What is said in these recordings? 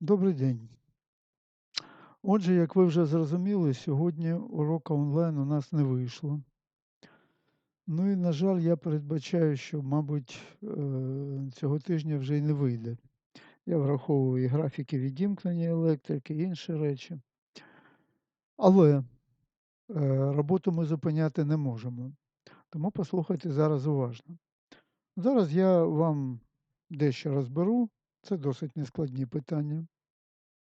Добрий день. Отже, як ви вже зрозуміли, сьогодні уроку онлайн у нас не вийшло. Ну і, на жаль, я передбачаю, що, мабуть, е, цього тижня вже й не вийде. Я враховую і графіки відімкнення електрики, і інші речі. Але е, роботу ми зупиняти не можемо. Тому послухайте зараз уважно. Зараз я вам дещо розберу. Це досить нескладні питання,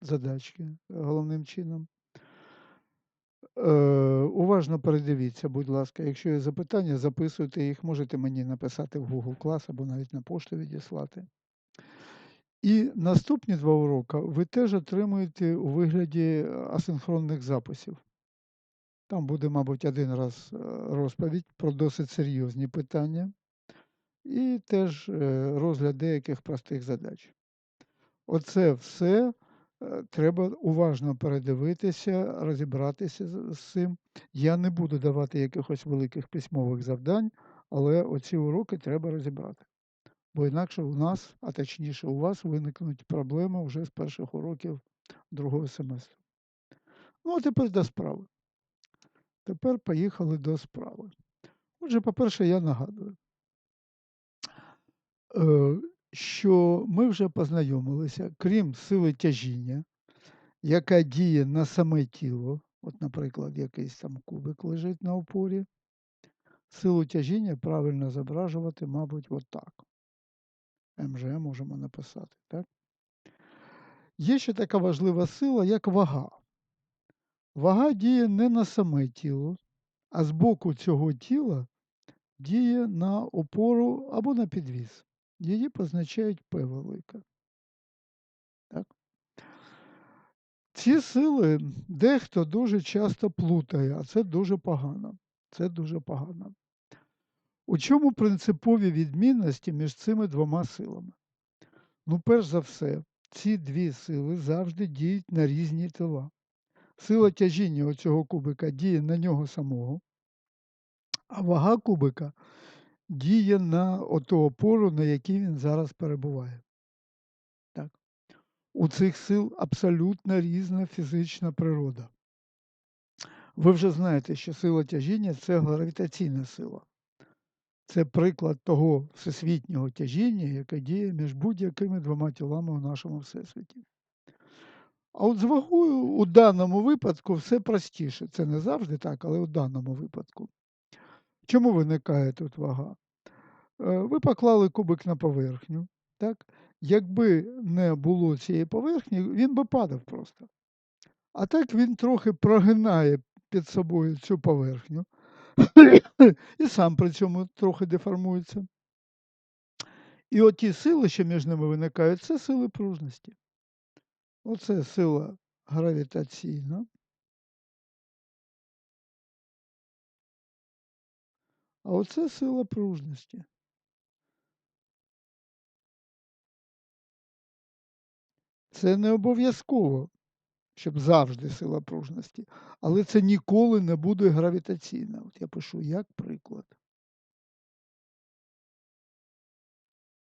задачки головним чином. Е, уважно передивіться, будь ласка. Якщо є запитання, записуйте їх, можете мені написати в Google Class або навіть на пошту відіслати. І наступні два уроки ви теж отримуєте у вигляді асинхронних записів. Там буде, мабуть, один раз е, розповідь про досить серйозні питання, і теж е, розгляд деяких простих задач. Оце все е, треба уважно передивитися, розібратися з цим. Я не буду давати якихось великих письмових завдань, але оці уроки треба розібрати. Бо інакше у нас, а точніше у вас, виникнуть проблеми вже з перших уроків другого семестру. Ну, а тепер до справи. Тепер поїхали до справи. Отже, по-перше, я нагадую, е, що ми вже познайомилися, крім сили тяжіння, яка діє на саме тіло, от, наприклад, якийсь там кубик лежить на опорі, силу тяжіння правильно зображувати, мабуть, отак. МЖ можемо написати. так? Є ще така важлива сила, як вага. Вага діє не на саме тіло, а з боку цього тіла діє на опору або на підвіз. Її позначають П велика. Так? Ці сили дехто дуже часто плутає, а це дуже погано. Це дуже погано. У чому принципові відмінності між цими двома силами? Ну, перш за все, ці дві сили завжди діють на різні тіла. Сила тяжіння оцього кубика діє на нього самого, а вага кубика діє на оту опору, на якій він зараз перебуває. Так. У цих сил абсолютно різна фізична природа. Ви вже знаєте, що сила тяжіння це гравітаційна сила. Це приклад того всесвітнього тяжіння, яке діє між будь-якими двома тілами у нашому всесвіті. А от з вагою у даному випадку все простіше. Це не завжди так, але у даному випадку. Чому виникає тут вага? Е, ви поклали кубик на поверхню. так? Якби не було цієї поверхні, він би падав просто. А так він трохи прогинає під собою цю поверхню і сам при цьому трохи деформується. І оті сили, що між ними виникають, це сили пружності. Оце сила гравітаційна. А оце сила пружності. Це не обов'язково, щоб завжди сила пружності, але це ніколи не буде гравітаційна. От я пишу як приклад.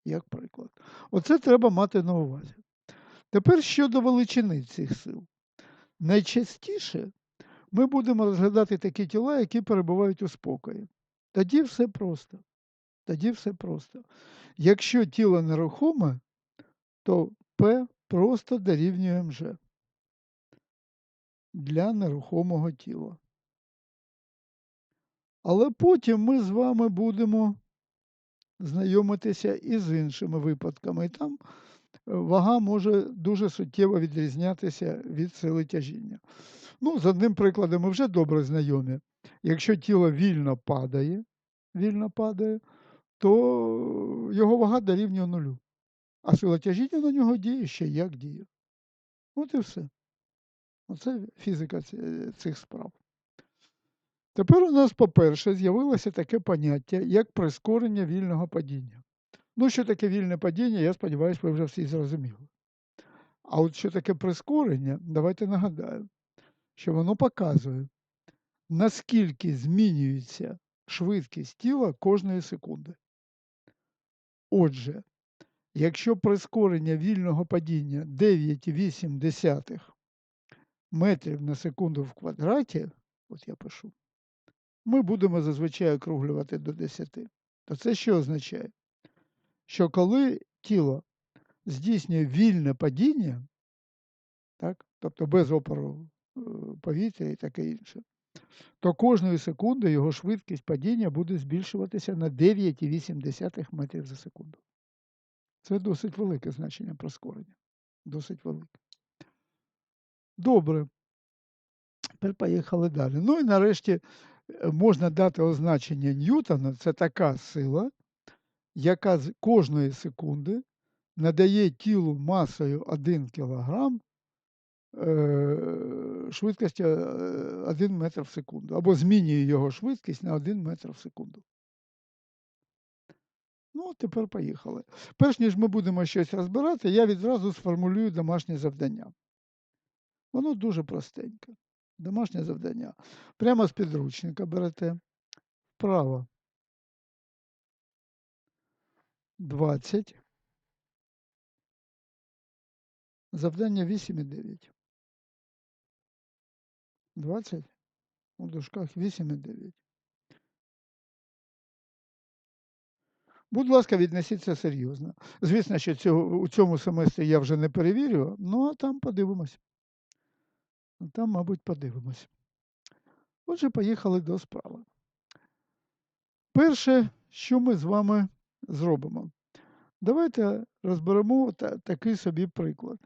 Як приклад. Оце треба мати на увазі. Тепер щодо величини цих сил. Найчастіше ми будемо розглядати такі тіла, які перебувають у спокої. Тоді все просто. Тоді все просто. Якщо тіло нерухоме, то P просто дорівнює МЖ для нерухомого тіла. Але потім ми з вами будемо знайомитися і з іншими випадками. І там вага може дуже суттєво відрізнятися від сили тяжіння. Ну, з одним прикладом ми вже добре знайомі. Якщо тіло вільно падає, вільно падає, то його вага дорівнює нулю. А сила тяжіння на нього діє ще як діє. От і все. Оце фізика цих справ. Тепер у нас, по-перше, з'явилося таке поняття, як прискорення вільного падіння. Ну, що таке вільне падіння, я сподіваюся, ви вже всі зрозуміли. А от що таке прискорення, давайте нагадаю, що воно показує, наскільки змінюється швидкість тіла кожної секунди. Отже, якщо прискорення вільного падіння 9,8 метрів на секунду в квадраті, от я пишу, ми будемо зазвичай округлювати до 10. То це що означає? Що коли тіло здійснює вільне падіння, так, тобто без опору е, повітря і таке інше, то кожної секунди його швидкість падіння буде збільшуватися на 9,8 метрів за секунду. Це досить велике значення прискорення. Досить велике. Добре. Тепер поїхали далі. Ну і нарешті е, можна дати означення Ньютона. Це така сила, яка з кожної секунди надає тілу масою 1 кг е, швидкості 1 метр в секунду, або змінює його швидкість на 1 метр в секунду. Ну, тепер поїхали. Перш ніж ми будемо щось розбирати, я відразу сформулюю домашнє завдання. Воно дуже простеньке. Домашнє завдання. Прямо з підручника берете. Вправо 20. Завдання 8,9. 20 у дужках 8,9. Будь ласка, віднесіться серйозно. Звісно, що цього, у цьому семестрі я вже не перевірю, ну а там подивимось. Там, мабуть, подивимось. Отже, поїхали до справи. Перше, що ми з вами зробимо? Давайте розберемо та, такий собі приклад.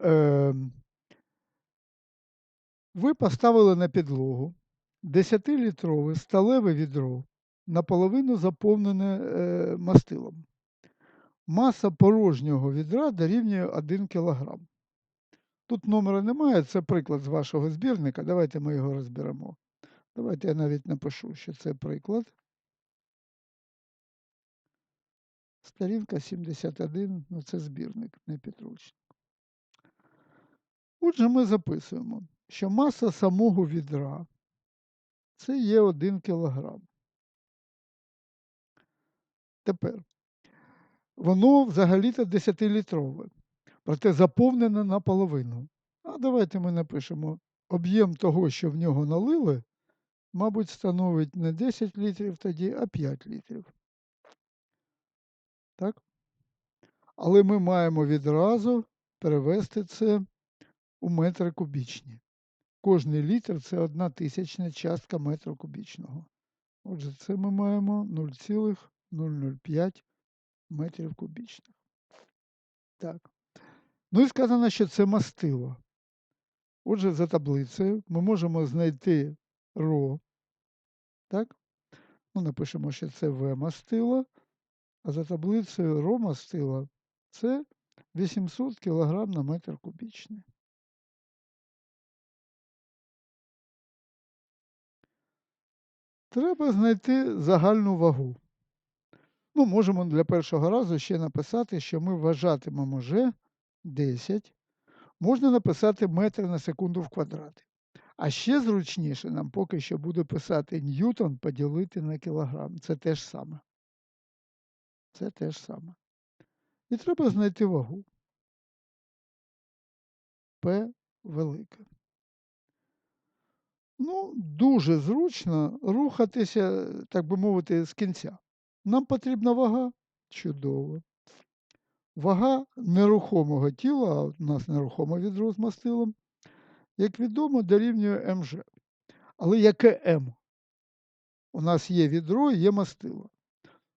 Е, ви поставили на підлогу 10-літрове сталеве відро, наполовину заповнене е, мастилом. Маса порожнього відра дорівнює 1 кг. Тут номера немає, це приклад з вашого збірника. Давайте ми його розберемо. Давайте я навіть напишу, що це приклад. Сторінка 71, ну це збірник, не підручник. Отже, ми записуємо, що маса самого відра це є 1 кг. Тепер воно взагалі-то 10-літрове, проте заповнене наполовину. А давайте ми напишемо об'єм того, що в нього налили, мабуть, становить не 10 літрів тоді, а 5 літрів. Так? Але ми маємо відразу перевести це у метри кубічні. Кожний літр це одна тисячна частка метра кубічного. Отже, це ми маємо 0,005 метрів кубічних. Так. Ну і сказано, що це мастило. Отже, за таблицею ми можемо знайти ро. Так? Ну, Напишемо, що це В мастило, а за таблицею ро мастила це 800 кг на метр кубічний. Треба знайти загальну вагу. Ну, можемо для першого разу ще написати, що ми вважатимемо G 10. Можна написати метр на секунду в квадраті. А ще зручніше нам поки що буде писати ньютон поділити на кілограм. Це те ж саме. Це те ж саме. І треба знайти вагу. П велике. Ну, дуже зручно рухатися, так би мовити, з кінця. Нам потрібна вага. Чудово. Вага нерухомого тіла, а у нас нерухоме відро з мастилом, як відомо, дорівнює МЖ. Але яке М? У нас є відро і є мастило.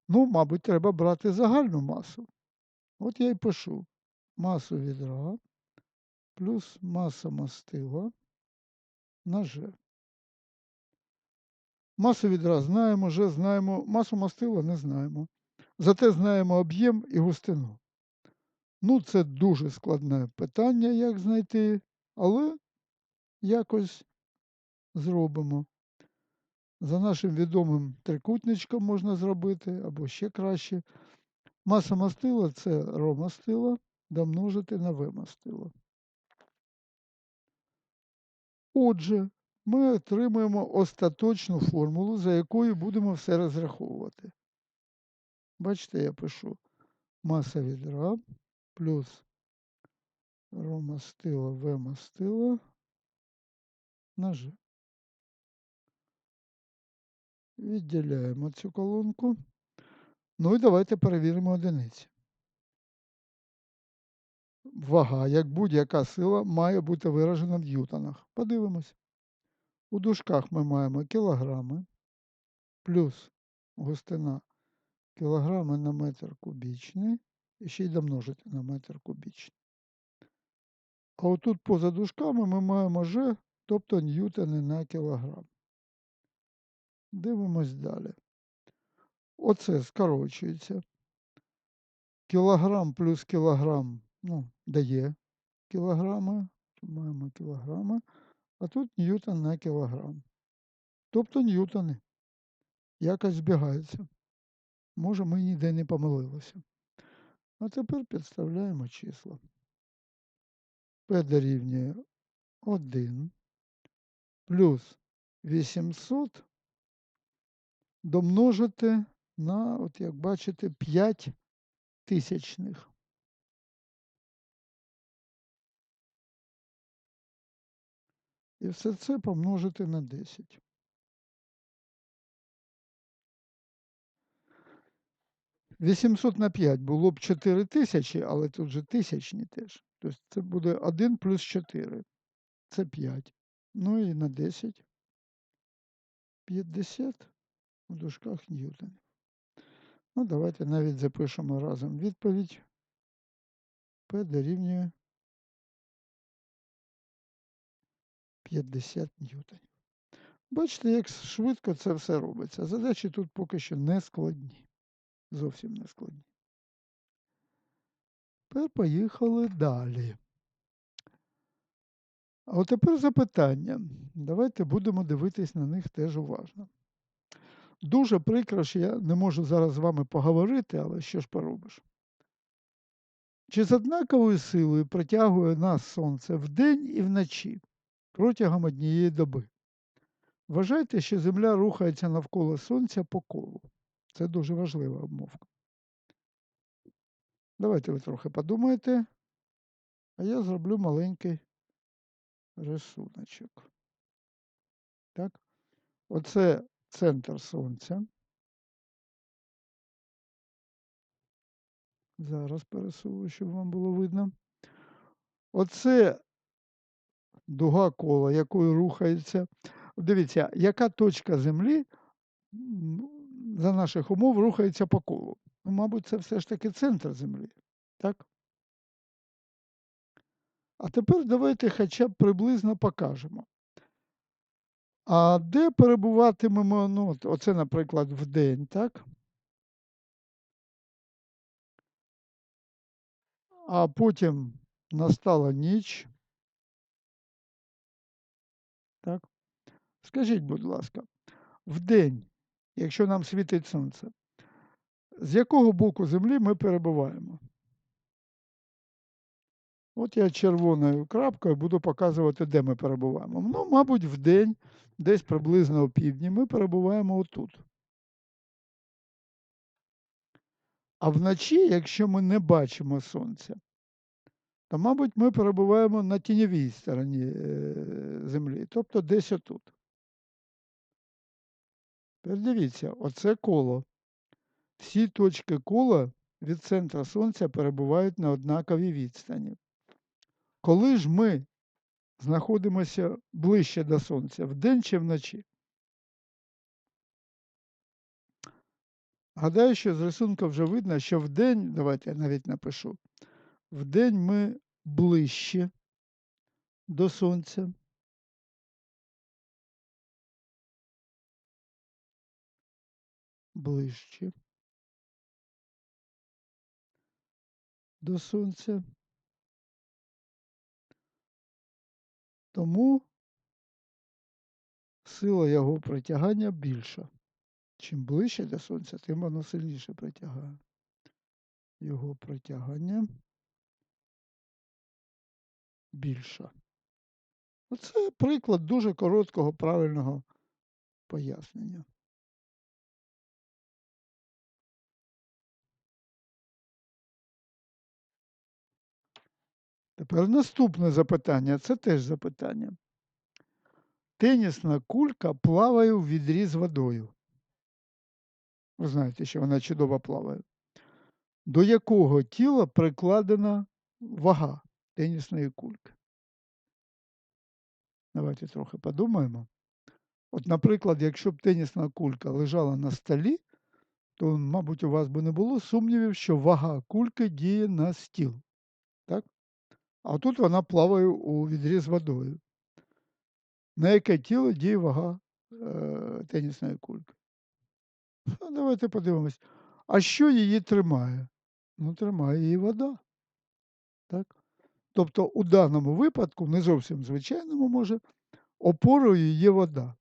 Ну, мабуть, треба брати загальну масу. От я й пишу масу відра плюс маса мастила на G. Масу відра знаємо, G знаємо, масу мастила не знаємо. Зате знаємо об'єм і густину. Ну, це дуже складне питання, як знайти, але якось зробимо. За нашим відомим трикутничком можна зробити, або ще краще. Маса мастила це ро мастила, домножити на В мастила. Отже, ми отримуємо остаточну формулу, за якою будемо все розраховувати. Бачите, я пишу маса відра плюс Ро мастила, В мастила на Ж. Відділяємо цю колонку. Ну і давайте перевіримо одиниці. Вага, як будь-яка сила, має бути виражена в ньютонах. Подивимось. У дужках ми маємо кілограми плюс густина кілограми на метр кубічний. І ще й домножити на метр кубічний. А отут поза дужками ми маємо Ж, тобто ньютони на кілограм. Дивимось далі. Оце скорочується. Кілограм плюс кілограм ну, дає кілограми. Маємо кілограми. А тут ньютон на кілограм. Тобто ньютони. Якось збігаються. Може, ми ніде не помилилися. А тепер підставляємо числа. P дорівнює 1 плюс 800 домножити на, от як бачите, 5 тисячних. І все це помножити на 10. Вісімсот на 5 було б 4 тисячі, але тут же тисячні теж. Тобто це буде 1 плюс 4. Це 5. Ну і на 10. 50 у дужках ньютонів. Ну, давайте навіть запишемо разом відповідь. P дорівнює 50 ньютонів. Бачите, як швидко це все робиться. Задачі тут поки що не складні. Зовсім не складні. Тепер поїхали далі. А от тепер запитання. Давайте будемо дивитись на них теж уважно. Дуже прикро, що я не можу зараз з вами поговорити, але що ж поробиш? Чи з однаковою силою притягує нас сонце вдень і вночі протягом однієї доби? Вважайте, що Земля рухається навколо Сонця по колу. Це дуже важлива обмовка. Давайте ви трохи подумайте, а я зроблю маленький рисуночок. Так? Оце центр Сонця. Зараз пересую, щоб вам було видно. Оце дуга кола, якою рухається. Дивіться, яка точка Землі за наших умов рухається по колу. Ну, мабуть, це все ж таки центр Землі. Так? А тепер давайте хоча б приблизно покажемо. А де перебуватимемо, ну, оце, наприклад, в день, так? А потім настала ніч. Так? Скажіть, будь ласка, в день, якщо нам світить сонце, з якого боку землі ми перебуваємо? От я червоною крапкою буду показувати, де ми перебуваємо. Ну, мабуть, в день, десь приблизно о півдні, ми перебуваємо отут. А вночі, якщо ми не бачимо сонця, то, мабуть, ми перебуваємо на тіньовій стороні Землі, тобто десь отут. Тепер дивіться, оце коло. Всі точки кола від центра Сонця перебувають на однаковій відстані. Коли ж ми знаходимося ближче до Сонця, вдень чи вночі? Гадаю, що з рисунка вже видно, що вдень, давайте я навіть напишу, вдень ми ближче до Сонця. Ближче до Сонця. Тому сила його притягання більша. Чим ближче до Сонця, тим воно сильніше притягає. Його притягання більша. Оце ну, приклад дуже короткого правильного пояснення. Тепер наступне запитання це теж запитання. Тенісна кулька плаває у відрі з водою. Ви знаєте, що вона чудово плаває. До якого тіла прикладена вага? Тенісної кульки? Давайте трохи подумаємо. От, наприклад, якщо б тенісна кулька лежала на столі, то, мабуть, у вас би не було сумнівів, що вага кульки діє на стіл. Так? А тут вона плаває у відрі з водою. На яке тіло діє вага е, тенісної кульки? Ну, давайте подивимось. А що її тримає? Ну, тримає її вода. Так? Тобто, у даному випадку, не зовсім звичайному, може, опорою є вода,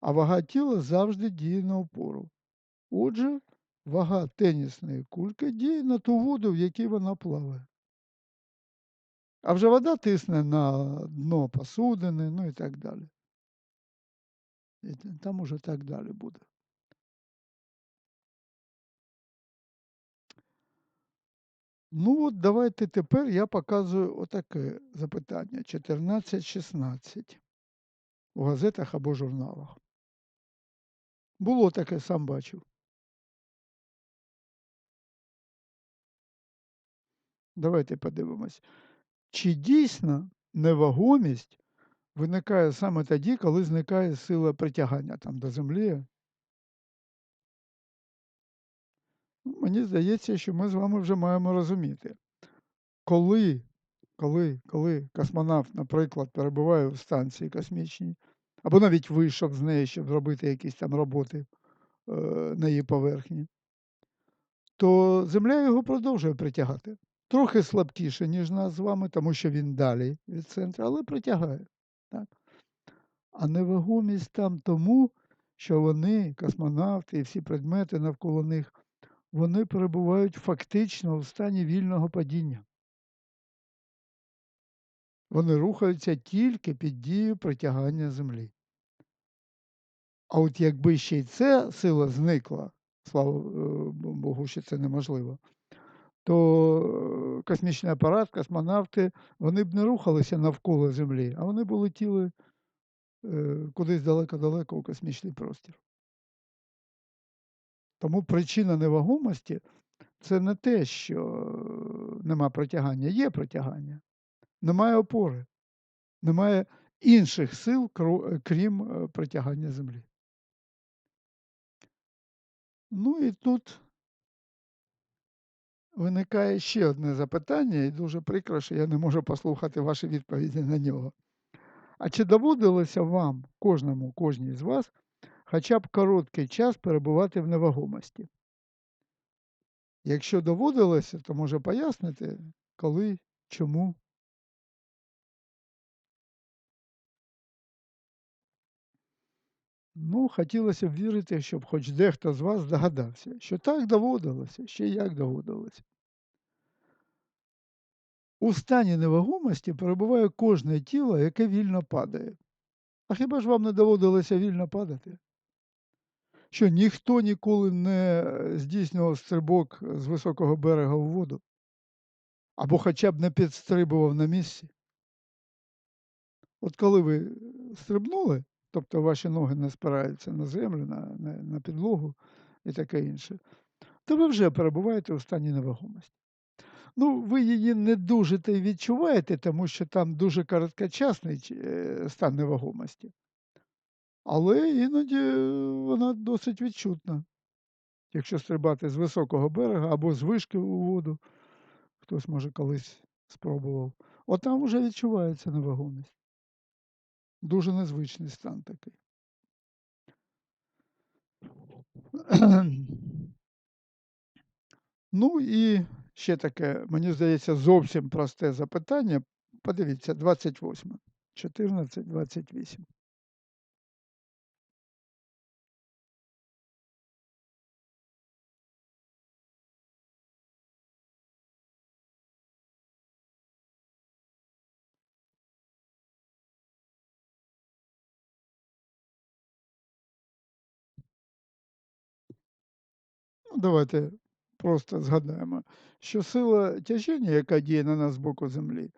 а вага тіла завжди діє на опору. Отже, вага тенісної кульки діє на ту воду, в якій вона плаває. А вже вода тисне на дно посудини, ну і так далі. І там уже так далі буде. Ну, от давайте тепер я показую отаке запитання: 14-16 у газетах або журналах. Було таке, сам бачив. Давайте подивимось. Чи дійсно невагомість виникає саме тоді, коли зникає сила притягання там до землі? Мені здається, що ми з вами вже маємо розуміти, коли, коли, коли космонавт, наприклад, перебуває в станції космічній, або навіть вийшов з неї, щоб зробити якісь там роботи е, на її поверхні, то Земля його продовжує притягати. Трохи слабкіше, ніж нас з вами, тому що він далі від центру, але притягає. Так? А невагомість там тому, що вони, космонавти і всі предмети навколо них, вони перебувають фактично в стані вільного падіння. Вони рухаються тільки під дією притягання Землі. А от якби ще й ця сила зникла, слава е, Богу, що це неможливо, то е, космічний апарат, космонавти, вони б не рухалися навколо Землі, а вони б летіли е, кудись далеко-далеко у космічний простір. Тому причина невагомості це не те, що нема притягання, є притягання, немає опори, немає інших сил, крім е, притягання Землі. Ну і тут виникає ще одне запитання, і дуже прикро, що я не можу послухати ваші відповіді на нього. А чи доводилося вам, кожному, кожній з вас, хоча б короткий час перебувати в невагомості? Якщо доводилося, то може пояснити, коли, чому. Ну, хотілося б вірити, щоб хоч дехто з вас здогадався, що так доводилося, ще як доводилося. У стані невагомості перебуває кожне тіло, яке вільно падає. А хіба ж вам не доводилося вільно падати? Що ніхто ніколи не здійснював стрибок з високого берега в воду? Або хоча б не підстрибував на місці? От коли ви стрибнули, тобто ваші ноги не спираються на землю, на, на, на підлогу і таке інше, то ви вже перебуваєте у стані невагомості. Ну, ви її не дуже й відчуваєте, тому що там дуже короткочасний е, стан невагомості. Але іноді вона досить відчутна. Якщо стрибати з високого берега або з вишки у воду, хтось, може, колись спробував, от там вже відчувається невагомість. Дуже незвичний стан такий. Ну і ще таке, мені здається, зовсім просте запитання. Подивіться, 28. 14, 28. Ну, давайте просто згадаємо, що сила тяжіння, яка діє на нас з боку землі,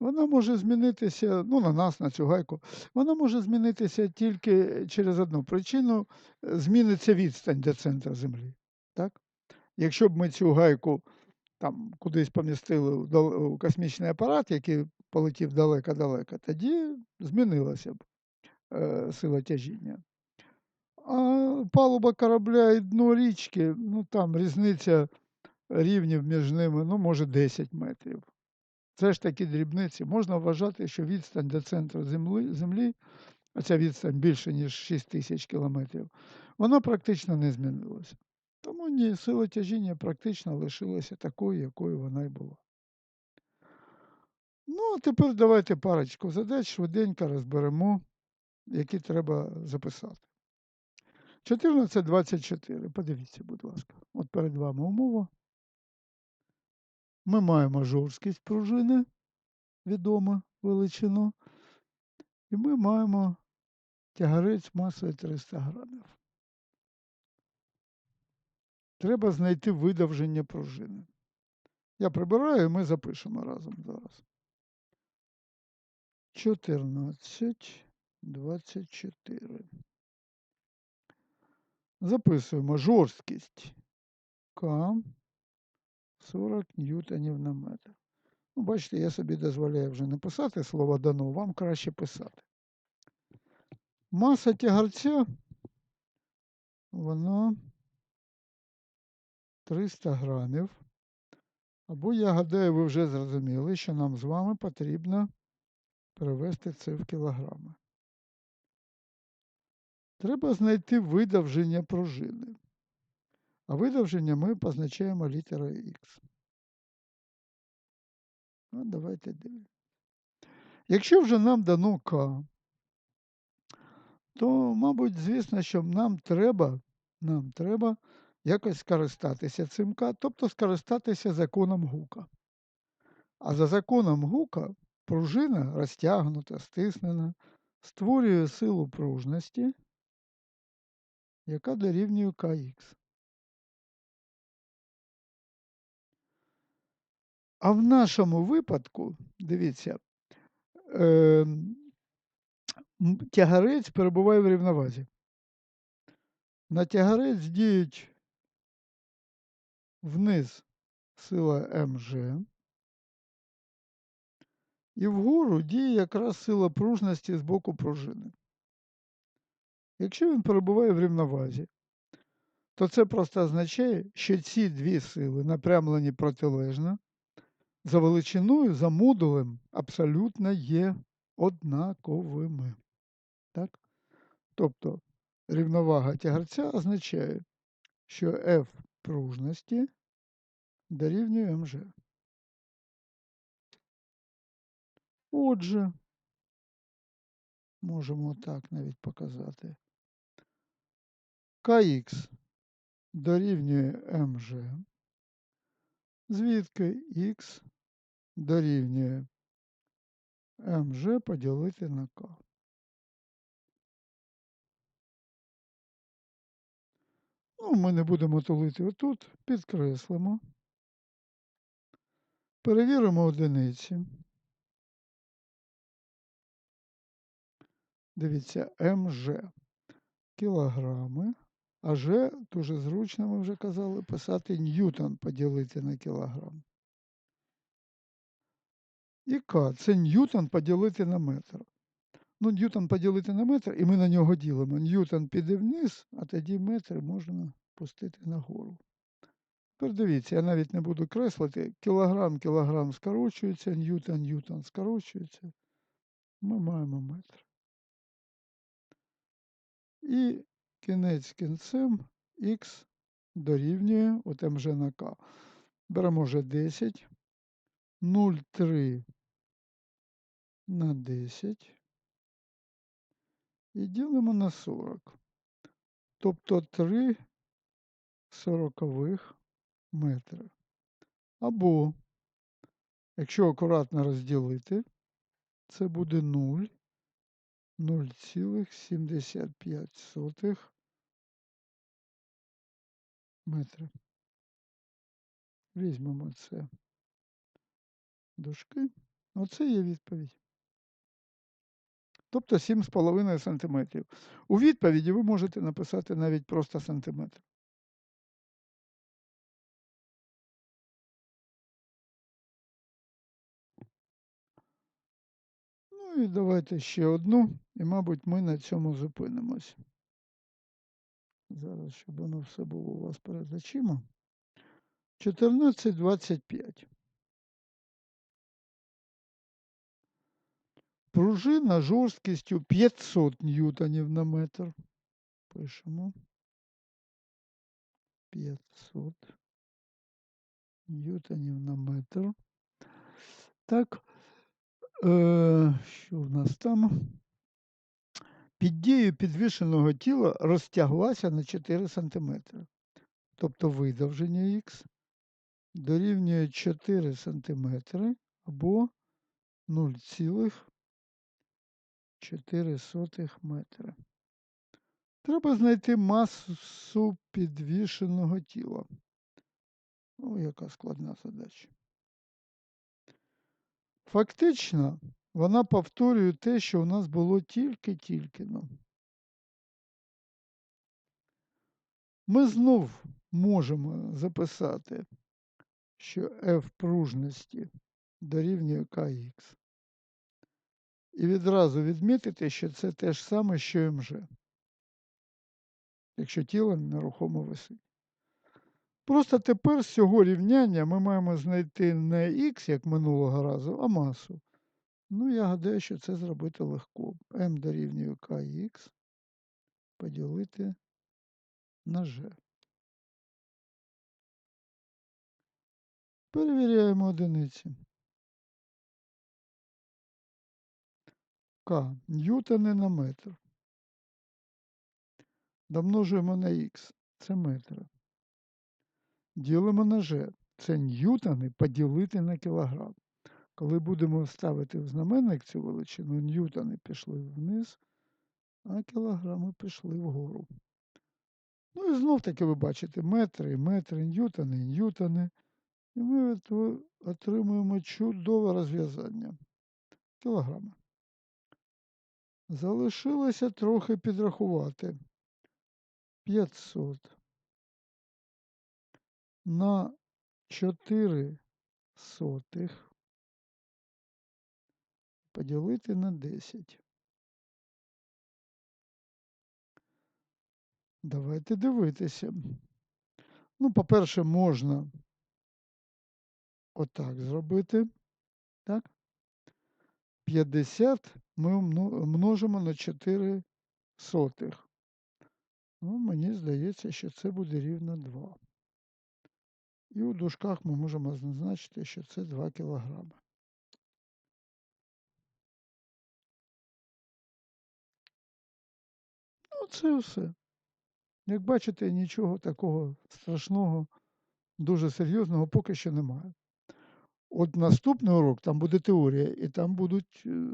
Вона може змінитися, ну, на нас, на цю гайку, вона може змінитися тільки через одну причину: зміниться відстань до центра Землі. Так? Якщо б ми цю гайку там кудись помістили в космічний апарат, який полетів далеко-далеко, тоді змінилася б, е, сила тяжіння. А палуба корабля і дно річки, ну, там різниця рівнів між ними, ну, може 10 метрів. Це ж такі дрібниці. Можна вважати, що відстань до центру земли, землі, а ця відстань більше, ніж 6 тисяч кілометрів, вона практично не змінилася. Тому ні, сила тяжіння практично лишилася такою, якою вона й була. Ну, а тепер давайте парочку задач швиденько розберемо, які треба записати. 14.24. Подивіться, будь ласка. От перед вами умова. Ми маємо жорсткість пружини, відому величину, і ми маємо тягарець масою 300 грамів. Треба знайти видовження пружини. Я прибираю і ми запишемо разом зараз. 14, 24. Записуємо жорсткість К 40 ньютонів на метр. Ну, бачите, я собі дозволяю вже не писати слово дано, вам краще писати. Маса тягарця, вона 300 грамів. Або, я гадаю, ви вже зрозуміли, що нам з вами потрібно перевести це в кілограми. Треба знайти видовження пружини. А видовження ми позначаємо літерою Х. Ну, давайте дивимося. Якщо вже нам дано К, то, мабуть, звісно, що нам треба, нам треба якось скористатися цим К, тобто скористатися законом гука. А за законом гука пружина розтягнута, стиснена, створює силу пружності, яка дорівнює КХ. А в нашому випадку, дивіться, е, тягарець перебуває в рівновазі. На тягарець діють вниз сила МЖ, і вгору діє якраз сила пружності з боку пружини. Якщо він перебуває в рівновазі, то це просто означає, що ці дві сили напрямлені протилежно, за величиною, за модулем абсолютно є однаковими. Так? Тобто рівновага тягарця означає, що F пружності дорівнює МЖ. Отже, можемо так навіть показати. КХ дорівнює МЖ, звідки Х дорівнює МЖ поділити на К. Ну, ми не будемо тулити отут, підкреслимо. Перевіримо одиниці. Дивіться, МЖ кілограми, а Ж дуже зручно, ми вже казали, писати ньютон поділити на кілограм. І К це ньютон поділити на метр. Ну, ньютон поділити на метр, і ми на нього ділимо. Ньютон піде вниз, а тоді метр можна пустити нагору. Тепер дивіться, я навіть не буду креслити. Кілограм, кілограм скорочується, ньютон, ньютон скорочується. Ми маємо метр. І кінець кінцем х дорівнює от МЖ на К. Беремо вже 10, 0,3 на 10 і ділимо на 40. Тобто 3 сорокових метри. Або, якщо акуратно розділити, це буде 0, 0,75 метри. Візьмемо це дужки. Оце є відповідь. Тобто 7,5 сантиметрів. У відповіді ви можете написати навіть просто сантиметр. Ну і давайте ще одну, і, мабуть, ми на цьому зупинимось. Зараз, щоб воно все було у вас перед очима. 14,25. Пружина жорсткістю 500 ньютонів на метр. Пишемо. 500 ньютонів на метр. Так, е, що в нас там? Під дією підвішеного тіла розтяглася на 4 см. Тобто видовження х дорівнює 4 см або 0,4 метра. Треба знайти масу підвішеного тіла. О, яка складна задача. Фактично, вона повторює те, що у нас було тільки-тільки. но. Ми знов можемо записати, що f пружності дорівнює kx. І відразу відмітити, що це те ж саме, що мж. Якщо тіло нерухомо висить. Просто тепер з цього рівняння ми маємо знайти не х, як минулого разу, а масу. Ну, я гадаю, що це зробити легко. m дорівнює kx поділити на g. Перевіряємо одиниці. К. Ньютони на метр. Домножуємо на х. Це метри. Ділимо на g. Це ньютони поділити на кілограм. Коли будемо ставити в знаменник цю величину, ньютони пішли вниз, а кілограми пішли вгору. Ну і знов таки ви бачите метри, метри, ньютони, ньютони. І ми отримуємо чудове розв'язання. Кілограми. Залишилося трохи підрахувати. 500 на 4 сотих поділити на 10. Давайте дивитися. Ну, по-перше, можна отак зробити. Так? 50 ми множимо на 4 сотих. Ну, мені здається, що це буде рівно 2. І у дужках ми можемо зазначити, що це 2 кілограми. Це все. Як бачите, нічого такого страшного, дуже серйозного поки що немає. От наступний урок там буде теорія, і там будуть е,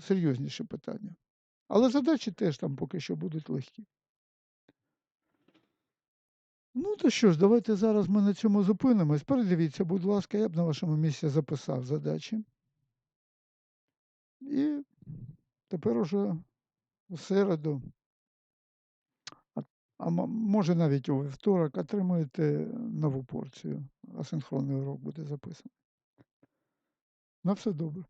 серйозніші питання. Але задачі теж там поки що будуть легкі. Ну, то що ж, давайте зараз ми на цьому зупинимось. Передивіться, будь ласка, я б на вашому місці записав задачі. І тепер уже у середу, а може навіть у вівторок, отримуєте нову порцію. Асинхронний урок буде записаний. На все добре.